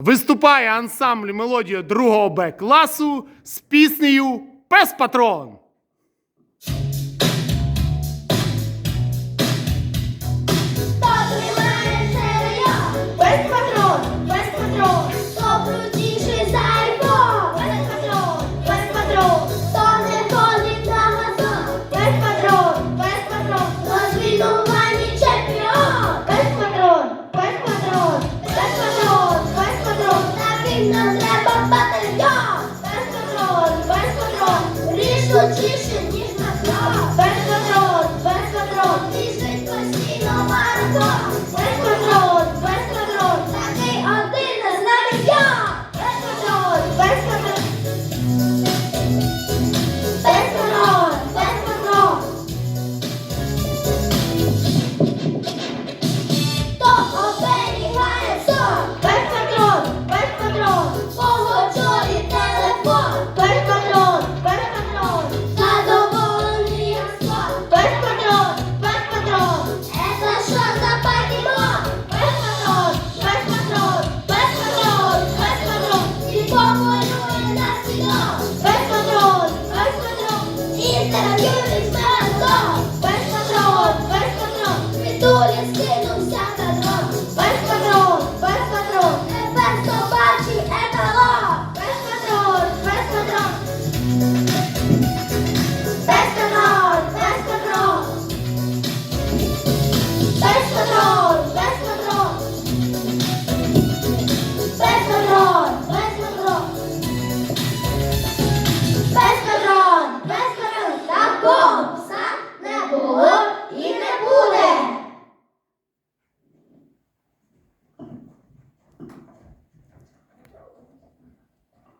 Виступає ансамбль мелодія другого Б класу з піснею Пес Патрон. Без патрон, без патрон, топлю Потрібно треба батальйон! Першого Перша трон, перша трон, Вітуля Oh.